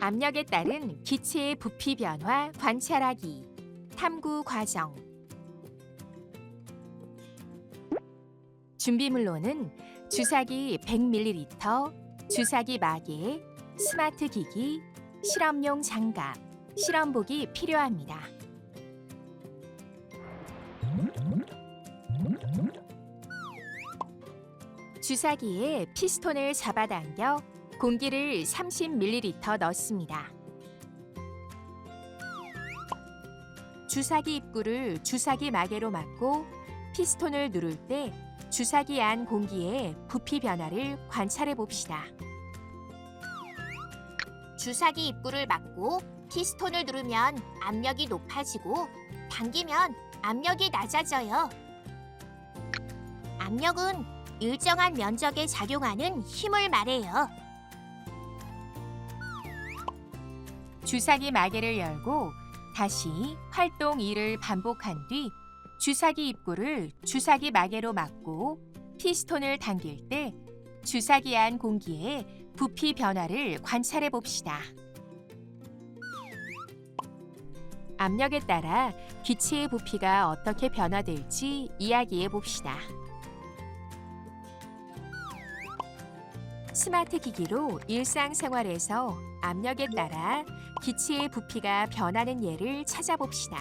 압력에 따른 기체의 부피 변화 관찰하기 탐구 과정 준비물로는 주사기 100ml, 주사기 마개, 스마트 기기, 실험용 장갑, 실험복이 필요합니다. 주사기에 피스톤을 잡아당겨 공기를 30ml 넣습니다. 주사기 입구를 주사기 마개로 막고 피스톤을 누를 때 주사기 안 공기의 부피 변화를 관찰해 봅시다. 주사기 입구를 막고 피스톤을 누르면 압력이 높아지고 당기면 압력이 낮아져요. 압력은 일정한 면적에 작용하는 힘을 말해요. 주사기 마개를 열고 다시 활동 2를 반복한 뒤 주사기 입구를 주사기 마개로 막고 피스톤을 당길 때 주사기 안 공기의 부피 변화를 관찰해 봅시다. 압력에 따라 기체의 부피가 어떻게 변화될지 이야기해 봅시다. 스마트 기기로 일상생활에서 압력에 따라 기체의 부피가 변하는 예를 찾아봅시다.